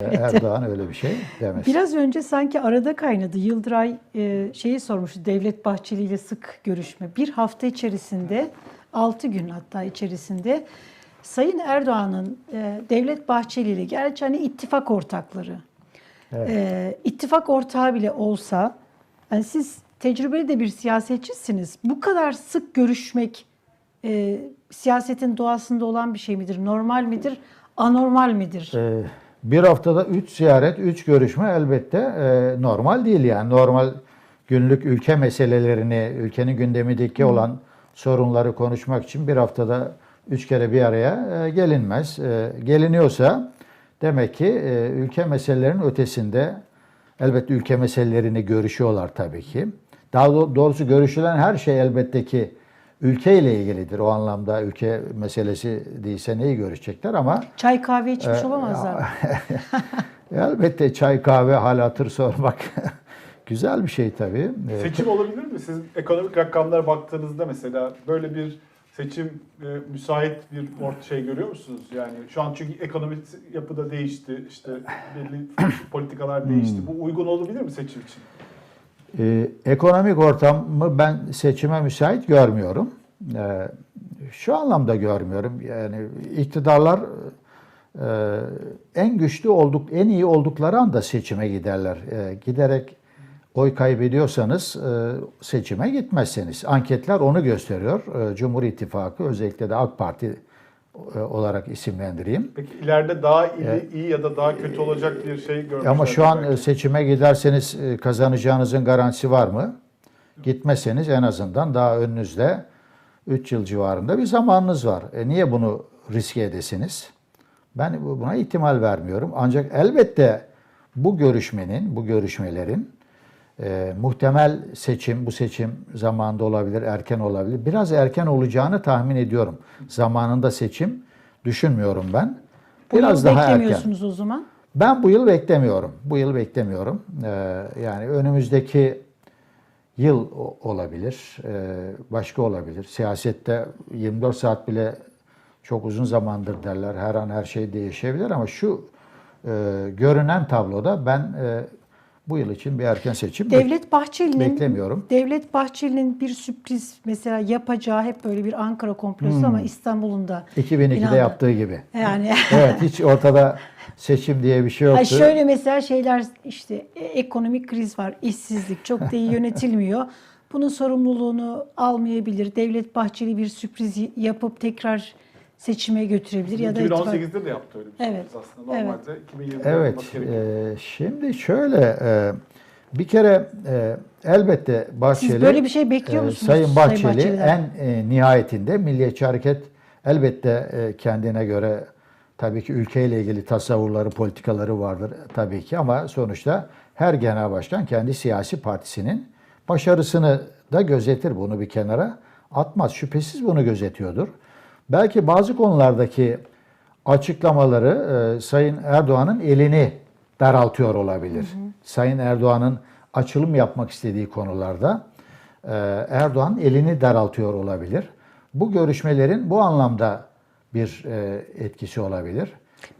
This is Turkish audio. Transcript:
Erdoğan öyle bir şey demez. Biraz önce sanki arada kaynadı. Yıldıray e, şeyi sormuştu. Devlet Bahçeli ile sık görüşme. Bir hafta içerisinde, 6 gün hatta içerisinde Sayın Erdoğan'ın e, Devlet Bahçeli ile gerçi hani ittifak ortakları. Evet. E, ittifak ortağı bile olsa yani siz tecrübeli de bir siyasetçisiniz. Bu kadar sık görüşmek siyasetin doğasında olan bir şey midir? Normal midir? Anormal midir? Ee, bir haftada üç ziyaret, üç görüşme elbette e, normal değil yani. Normal günlük ülke meselelerini, ülkenin gündemindeki olan sorunları konuşmak için bir haftada üç kere bir araya e, gelinmez. E, geliniyorsa demek ki e, ülke meselelerinin ötesinde elbette ülke meselelerini görüşüyorlar tabii ki. Daha do- doğrusu görüşülen her şey elbette ki ülkeyle ilgilidir. O anlamda ülke meselesi değilse neyi görüşecekler ama Çay kahve içmiş olamazlar. mı? Elbette çay kahve hal hatır sormak güzel bir şey tabii. Ee, Seçim olabilir mi? Siz ekonomik rakamlara baktığınızda mesela böyle bir seçim e, müsait bir ort şey görüyor musunuz? Yani şu an çünkü ekonomik yapıda değişti, işte belli politikalar değişti. Bu uygun olabilir mi seçim için? E, ekonomik ortamı ben seçime müsait görmüyorum. Ee, şu anlamda görmüyorum. Yani iktidarlar e, en güçlü olduk, en iyi oldukları anda seçime giderler. E, giderek oy kaybediyorsanız e, seçime gitmezseniz. Anketler onu gösteriyor. E, Cumhur İttifakı özellikle de AK Parti olarak isimlendireyim. Peki ileride daha iyi, iyi ya da daha kötü olacak bir şey görmüşler. Ama şu an belki. e, seçime giderseniz e, kazanacağınızın garantisi var mı? Gitmezseniz en azından daha önünüzde 3 yıl civarında bir zamanınız var. E niye bunu riske edesiniz? Ben bu- buna ihtimal vermiyorum. Ancak elbette bu görüşmenin, bu görüşmelerin e, muhtemel seçim, bu seçim zamanında olabilir, erken olabilir. Biraz erken olacağını tahmin ediyorum. Zamanında seçim düşünmüyorum ben. Bu Biraz yıl daha erken. beklemiyorsunuz o zaman. Ben bu yıl beklemiyorum. Bu yıl beklemiyorum. Ee, yani önümüzdeki yıl olabilir, ee, başka olabilir. Siyasette 24 saat bile çok uzun zamandır derler. Her an her şey değişebilir ama şu e, görünen tabloda ben e, bu yıl için bir erken seçim Devlet Bahçeli'nin beklemiyorum. Devlet Bahçeli'nin bir sürpriz mesela yapacağı hep böyle bir Ankara komplosu ama İstanbul'un da 2002'de İnandı. yaptığı gibi. yani Evet hiç ortada seçim diye bir şey yoktu. şöyle mesela şeyler işte e, ekonomik kriz var, işsizlik çok da iyi yönetilmiyor. Bunun sorumluluğunu almayabilir. Devlet Bahçeli bir sürpriz yapıp tekrar seçime götürebilir ya da ittifak- 2018'de de yaptı öyle bir Evet, sürpriz aslında. Normalde 2020'de Evet, yapılması gerekiyor. e, şimdi şöyle e, bir kere e, elbette Bahçeli, Siz böyle bir şey bekliyor e, musunuz Sayın Sayın Bahçeli Bahçeli'den? en e, nihayetinde Milliyetçi Hareket elbette e, kendine göre tabii ki ülkeyle ilgili tasavvurları, politikaları vardır tabii ki ama sonuçta her genel başkan kendi siyasi partisinin başarısını da gözetir. Bunu bir kenara atmaz. Şüphesiz bunu gözetiyordur. Belki bazı konulardaki açıklamaları e, Sayın Erdoğan'ın elini daraltıyor olabilir. Sayın Erdoğan'ın açılım yapmak istediği konularda e, Erdoğan elini daraltıyor olabilir. Bu görüşmelerin bu anlamda bir e, etkisi olabilir.